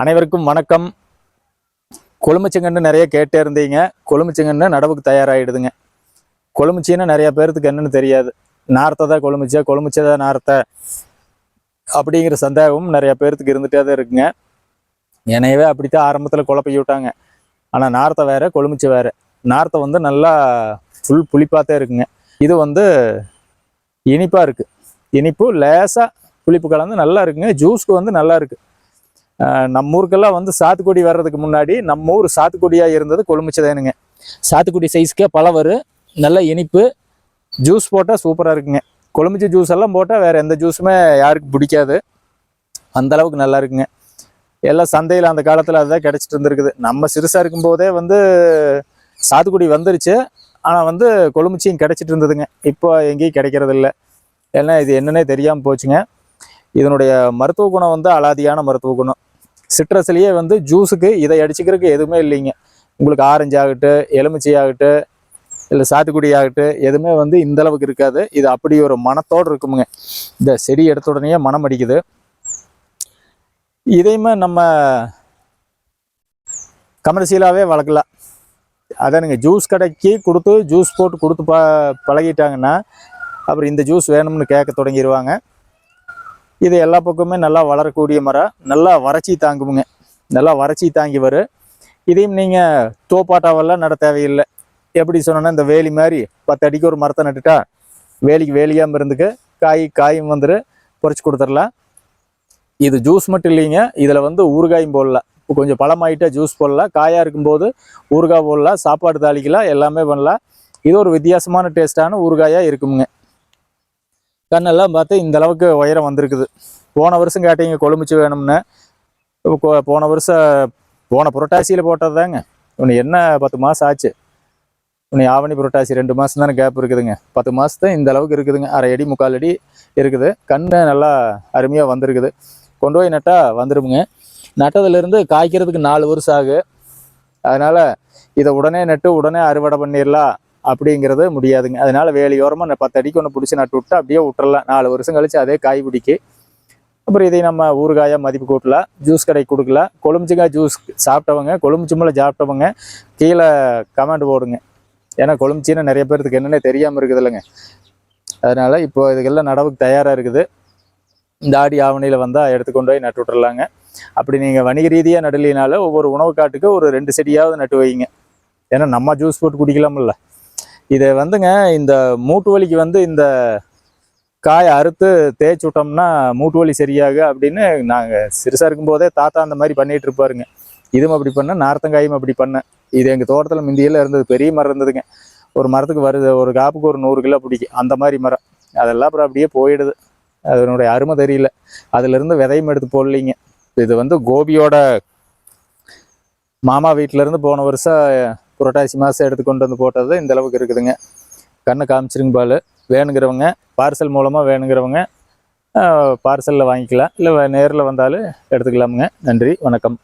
அனைவருக்கும் வணக்கம். கொழுமிச்சங்கன்னு நிறைய கேட்டே இருந்தீங்க. கொழுமிச்சங்கன்னு நடவுக்கு தயாராகிடுதுங்க. கொழுமிச்சின்னு நிறைய பேர்த்துக்கு என்னன்னு தெரியாது. நார்த்தை தான் கொழுமிச்சா தான் நார்த்தை அப்படிங்கிற சந்தேகமும் நிறைய பேர்த்துக்கு இருந்துகிட்டே தான் இருக்குங்க. எனவே அப்படித்தான் ஆரம்பத்தில் குழப்பி விட்டாங்க. ஆனால் நார்த்தை வேற கொழுமிச்சை வேற. நார்த்தை வந்து நல்லா ஃபுல் புளிப்பாக இருக்குங்க. இது வந்து இனிப்பாக இருக்குது இனிப்பு லேசாக புளிப்பு கலந்து நல்லா இருக்குங்க. ஜூஸ்க்கு வந்து நல்லா இருக்குது நம்ம ஊருக்கெல்லாம் வந்து சாத்துக்குடி வர்றதுக்கு முன்னாடி நம்ம ஊர் சாத்துக்குடியாக இருந்தது கொழுமிச்சதேனுங்க சாத்துக்குடி சைஸ்க்கே பழம் வரும் நல்ல இனிப்பு ஜூஸ் போட்டால் சூப்பராக இருக்குங்க. கொழுமிச்ச ஜூஸ் எல்லாம் போட்டால் வேறு எந்த ஜூஸுமே யாருக்கும் பிடிக்காது. அந்த அளவுக்கு நல்லா இருக்குங்க. எல்லாம் சந்தையில் அந்த காலத்தில் அதுதான் கிடச்சிட்டு இருந்திருக்குது. நம்ம சிறுசாக இருக்கும்போதே வந்து சாத்துக்குடி வந்துருச்சு. ஆனால் வந்து கொழுமிச்சியும் கிடச்சிட்டு இருந்ததுங்க. இப்போ எங்கேயும் கிடைக்கிறது இல்லை ஏன்னா இது என்னன்னே தெரியாமல் போச்சுங்க. இதனுடைய மருத்துவ குணம் வந்து அலாதியான மருத்துவ குணம். சிட்ரஸ்லேயே வந்து ஜூஸுக்கு இதை அடிச்சுக்கிறதுக்கு எதுவுமே இல்லைங்க. உங்களுக்கு ஆரஞ்சு ஆகட்டும் எலுமிச்சை ஆகட்டும் இல்லை சாத்துக்குடி ஆகட்டும் எதுவுமே வந்து இந்த அளவுக்கு இருக்காது. இது அப்படி ஒரு மனத்தோடு இருக்குமுங்க. இந்த செடி எடுத்த உடனே மனம் அடிக்குது. இதையுமே நம்ம கமர்ஷியலாகவே வளர்க்கலாம். அதானுங்க ஜூஸ் கடைக்கு கொடுத்து ஜூஸ் போட்டு கொடுத்து ப பழகிட்டாங்கன்னா அப்புறம் இந்த ஜூஸ் வேணும்னு கேட்க தொடங்கிடுவாங்க இது எல்லா பக்கமுமே நல்லா வளரக்கூடிய மரம் நல்லா வறட்சி தாங்குமுங்க. நல்லா வறட்சி தாங்கி வரும் இதையும் நீங்கள் தோப்பாட்டாவெல்லாம் நட தேவையில்லை. எப்படி சொன்னோன்னா இந்த வேலி மாதிரி பத்து அடிக்கு ஒரு மரத்தை நட்டுட்டா வேலிக்கு வேலியாமல் இருந்துக்கு காய் காயும் வந்துட்டு பொறிச்சு கொடுத்துடலாம். இது ஜூஸ் மட்டும் இல்லைங்க. இதில் வந்து ஊறுகாயும் போடலாம். இப்போ கொஞ்சம் பழமாயிட்டா ஜூஸ் போடலாம். காயாக இருக்கும்போது ஊறுகாய் போடலாம். சாப்பாடு தாளிக்கலாம். எல்லாமே பண்ணலாம். இது ஒரு வித்தியாசமான டேஸ்ட்டான ஊறுகாயாக இருக்குமுங்க. கண்ணெல்லாம் பார்த்து இந்த அளவுக்கு உயரம் வந்திருக்குது. போன வருஷம் கேட்டீங்க கொழுமிச்சு வேணும்னு. இப்போ போன வருஷம் போன புரட்டாசியில் போட்டது தாங்க. இன்னும் என்ன பத்து மாதம் ஆச்சு? இன்னும் ஆவணி புரட்டாசி ரெண்டு மாதம் தானே கேப் இருக்குதுங்க. பத்து மாதம் இந்த அளவுக்கு இருக்குதுங்க. அரை அடி முக்கால் அடி இருக்குது. கண்ணு நல்லா அருமையாக வந்திருக்குது. கொண்டு போய் நட்டால் வந்துடுமுங்க நட்டதுலேருந்து காய்க்கிறதுக்கு நாலு வருஷம் ஆகு அதனால் இதை உடனே நட்டு உடனே அறுவடை பண்ணிடலாம் அப்படிங்கிறது முடியாதுங்க. அதனால வேலையோரமாக நான் பத்து அடிக்கு ஒன்று பிடிச்சி நட்டு விட்டு அப்படியே விட்டுறலாம் நாலு வருஷம் கழிச்சு அதே காய் பிடிக்கு அப்புறம் இதை நம்ம ஊறுகாயாக மதிப்பு கூட்டலாம் ஜூஸ் கடைக்கு கொடுக்கலாம் கொழுமிச்சங்காய் ஜூஸ் சாப்பிட்டவங்க கொழுமிச்சம்பளம் சாப்பிட்டவங்க கீழே கமெண்ட் போடுங்க. ஏன்னா கொழுமிச்சின்னு நிறைய பேர்த்துக்கு என்னென்ன தெரியாமல் இருக்குது இல்லைங்க. அதனால் இப்போ இதுக்கெல்லாம் நடவுக்கு தயாராக இருக்குது. இந்த ஆடி ஆவணியில் வந்தால் எடுத்து கொண்டு போய் நட்டு விட்டுறலாங்க. அப்படி நீங்கள் வணிக ரீதியாக நடலினால ஒவ்வொரு உணவு காட்டுக்கு ஒரு ரெண்டு செடியாவது நட்டு வைங்க. ஏன்னா நம்ம ஜூஸ் போட்டு குடிக்கலாமில்ல இதை வந்துங்க இந்த மூட்டு வலிக்கு வந்து இந்த காயை அறுத்து தேய்ச்சி விட்டோம்னா மூட்டு வலி சரியாக அப்படின்னு நாங்கள் சிறுசாக இருக்கும்போதே தாத்தா அந்த மாதிரி பண்ணிட்டு இருப்பாருங்க. இதுவும் அப்படி பண்ணேன் நார்த்தங்காயும் அப்படி பண்ணேன். இது எங்கள் தோட்டத்தில் முந்தியில் இருந்தது பெரிய மரம் இருந்ததுங்க. ஒரு மரத்துக்கு வருது ஒரு காப்புக்கு ஒரு நூறு கிலோ பிடிக்கும் அந்த மாதிரி மரம். அதெல்லாம் அப்புறம் அப்படியே போயிடுது. அதனுடைய அருமை தெரியல. அதுலேருந்து விதையும் எடுத்து போடலிங்க. இது வந்து கோபியோட மாமா வீட்டிலேருந்து போன வருஷம் புரட்டாசி மாதம் எடுத்து கொண்டு வந்து போட்டது இந்த அளவுக்கு இருக்குதுங்க. கண்ணை காமிச்சிருங்க பால். வேணுங்கிறவங்க பார்சல் மூலமாக வேணுங்கிறவங்க பார்சலில் வாங்கிக்கலாம். இல்லை நேரில் வந்தாலும் எடுத்துக்கலாமுங்க. நன்றி வணக்கம்.